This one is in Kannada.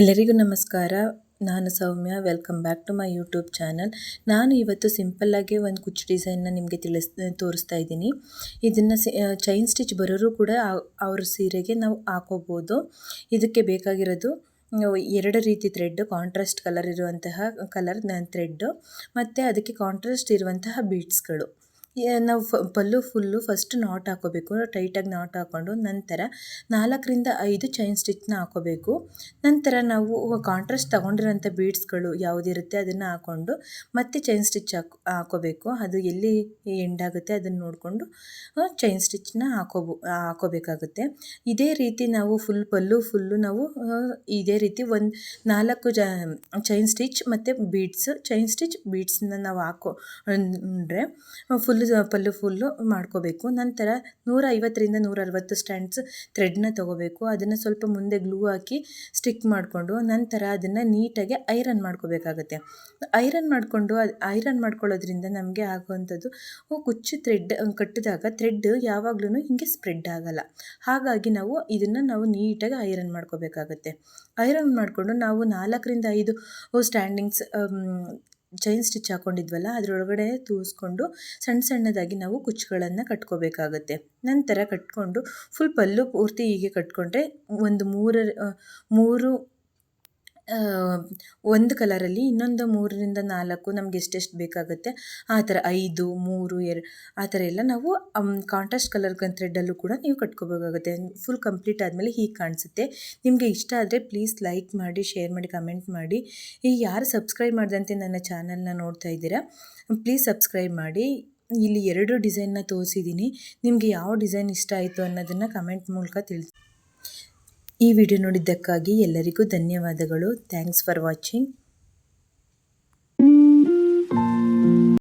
ಎಲ್ಲರಿಗೂ ನಮಸ್ಕಾರ. ನಾನು Soumya. Welcome back to my YouTube channel ನಾನು ಇವತ್ತು ಸಿಂಪಲ್ಲಾಗಿ ಒಂದು ಕುಚ್ಚು ಡಿಸೈನ್ನ ನಿಮಗೆ ತಿಳಿಸ್, ತೋರಿಸ್ತಾ ಇದ್ದೀನಿ. ಇದನ್ನು ಚೈನ್ ಸ್ಟಿಚ್ ಬರೋರು ಕೂಡ ಅವ್ರ ಸೀರೆಗೆ ನಾವು ಹಾಕೋಬೋದು. ಇದಕ್ಕೆ ಬೇಕಾಗಿರೋದು ಎರಡು ರೀತಿ ಥ್ರೆಡ್ ಕಾಂಟ್ರಾಸ್ಟ್ ಕಲರ್ ಇರುವಂತಹ ಕಲರ್ ಥ್ರೆಡ್ಡು ಮತ್ತು ಅದಕ್ಕೆ ಕಾಂಟ್ರಾಸ್ಟ್ ಇರುವಂತಹ ಬೀಡ್ಸ್ಗಳು ನಾವು ಫ, ಪಲ್ಲು ಫುಲ್ಲು ಫಸ್ಟ್ ನಾಟ್ ಹಾಕೋಬೇಕು. ಟೈಟಾಗಿ ನಾಟ್ ಹಾಕ್ಕೊಂಡು ನಂತರ ನಾಲ್ಕರಿಂದ ಐದು ಚೈನ್ ಸ್ಟಿಚ್ನ ಹಾಕೋಬೇಕು. ನಂತರ ನಾವು ಕಾಂಟ್ರಾಸ್ಟ್ ತೊಗೊಂಡಿರೋಂಥ ಬೀಡ್ಸ್ಗಳು ಯಾವುದಿರುತ್ತೆ ಅದನ್ನು ಹಾಕ್ಕೊಂಡು ಮತ್ತೆ ಚೈನ್ ಸ್ಟಿಚ್ ಹಾಕ್, ಹಾಕೋಬೇಕು. ಅದು ಎಲ್ಲಿ ಎಂಡ್ ಆಗುತ್ತೆ ಅದನ್ನು ನೋಡಿಕೊಂಡು ಚೈನ್ ಸ್ಟಿಚ್ನ ಹಾಕೋಬೋ, ಹಾಕೋಬೇಕಾಗುತ್ತೆ. ಇದೇ ರೀತಿ ನಾವು ಫುಲ್ ಪಲ್ಲು ಫುಲ್ಲು ನಾವು ಇದೇ ರೀತಿ ಒಂದು ನಾಲ್ಕು ಜ ಚೈನ್ ಸ್ಟಿಚ್ ಮತ್ತು ಬೀಡ್ಸ್ ಚೈನ್ ಸ್ಟಿಚ್ ಬೀಡ್ಸ್ನ ನಾವು ಹಾಕೋ, ಅಂದರೆ ಫುಲ್ಲು ಪಲ್ಲು ಫುಲ್ಲು ಮಾಡ್ಕೋಬೇಕು. ನಂತರ ನೂರ ಐವತ್ತರಿಂದ ನೂರ ಅರವತ್ತು ಸ್ಟ್ಯಾಂಡ್ಸ್ ಥ್ರೆಡ್ನ ತೊಗೋಬೇಕು. ಅದನ್ನು ಸ್ವಲ್ಪ ಮುಂದೆ ಗ್ಲೂ ಹಾಕಿ ಸ್ಟಿಕ್ ಮಾಡಿಕೊಂಡು ನಂತರ ಅದನ್ನು ನೀಟಾಗಿ ಐರನ್ ಮಾಡ್ಕೋಬೇಕಾಗತ್ತೆ. ಐರನ್ ಮಾಡಿಕೊಂಡು ಅದು, ಐರನ್ ಮಾಡ್ಕೊಳ್ಳೋದ್ರಿಂದ ನಮಗೆ ಆಗುವಂಥದ್ದು ಕುಚ್ಚು ಥ್ರೆಡ್ ಕಟ್ಟಿದಾಗ ಥ್ರೆಡ್ ಯಾವಾಗ್ಲೂ ಹಿಂಗೆ ಸ್ಪ್ರೆಡ್ ಆಗಲ್ಲ. ಹಾಗಾಗಿ ನಾವು ಇದನ್ನು ನಾವು ನೀಟಾಗಿ ಐರನ್ ಮಾಡ್ಕೋಬೇಕಾಗತ್ತೆ. ಐರನ್ ಮಾಡಿಕೊಂಡು ನಾವು ನಾಲ್ಕರಿಂದ ಐದು ಸ್ಟ್ಯಾಂಡಿಂಗ್ಸ್ ಚೈನ್ ಸ್ಟಿಚ್ ಹಾಕೊಂಡಿದ್ವಲ್ಲ, ಅದರೊಳಗಡೆ ತೂರಿಸ್ಕೊಂಡು ಸಣ್ಣ ಸಣ್ಣದಾಗಿ ನಾವು ಕುಚ್ಚುಗಳನ್ನು ಕಟ್ಕೋಬೇಕಾಗತ್ತೆ. ನಂತರ ಕಟ್ಕೊಂಡು ಫುಲ್ ಪಲ್ಲು ಪೂರ್ತಿ ಹೀಗೆ ಕಟ್ಕೊಂಡ್ರೆ ಒಂದು ಮೂರರ, ಮೂರು ಒಂದು ಕಲರಲ್ಲಿ ಇನ್ನೊಂದು ಮೂರರಿಂದ ನಾಲ್ಕು ನಮ್ಗೆ ಎಷ್ಟೆಷ್ಟು ಬೇಕಾಗುತ್ತೆ? ಆ ಥರ ಐದು, ಮೂರು ಎರಡು ಆ ಥರ ಎಲ್ಲ ನಾವು ಕಾಂಟ್ರಾಸ್ಟ್ ಕಲರ್ ಥ್ರೆಡ್ಡಲ್ಲೂ ಕೂಡ ನೀವು ಕಟ್ಕೋಬೇಕಾಗುತ್ತೆ. ಫುಲ್ ಕಂಪ್ಲೀಟ್ ಆದಮೇಲೆ ಹೀಗೆ ಕಾಣಿಸುತ್ತೆ. ನಿಮಗೆ ಇಷ್ಟ ಆದರೆ ಪ್ಲೀಸ್ ಲೈಕ್ ಮಾಡಿ ಶೇರ್ ಮಾಡಿ ಕಮೆಂಟ್ ಮಾಡಿ. ಈ ಯಾರು ಸಬ್ಸ್ಕ್ರೈಬ್ ಮಾಡಿದಂತೆ ನನ್ನ ಚಾನಲ್ನ ನೋಡ್ತಾ ಇದ್ದೀರಾ ಪ್ಲೀಸ್ ಸಬ್ಸ್ಕ್ರೈಬ್ ಮಾಡಿ. ಇಲ್ಲಿ ಎರಡು ಡಿಸೈನ್ನ ತೋರಿಸಿದ್ದೀನಿ. ನಿಮಗೆ ಯಾವ ಡಿಸೈನ್ ಇಷ್ಟ ಆಯಿತು ಅನ್ನೋದನ್ನು ಕಮೆಂಟ್ ಮೂಲಕ ತಿಳಿಸಿ ಈ ವಿಡಿಯೋ ನೋಡಿದ್ದಕ್ಕಾಗಿ ಎಲ್ಲರಿಗೂ ಧನ್ಯವಾದಗಳು. Thanks for watching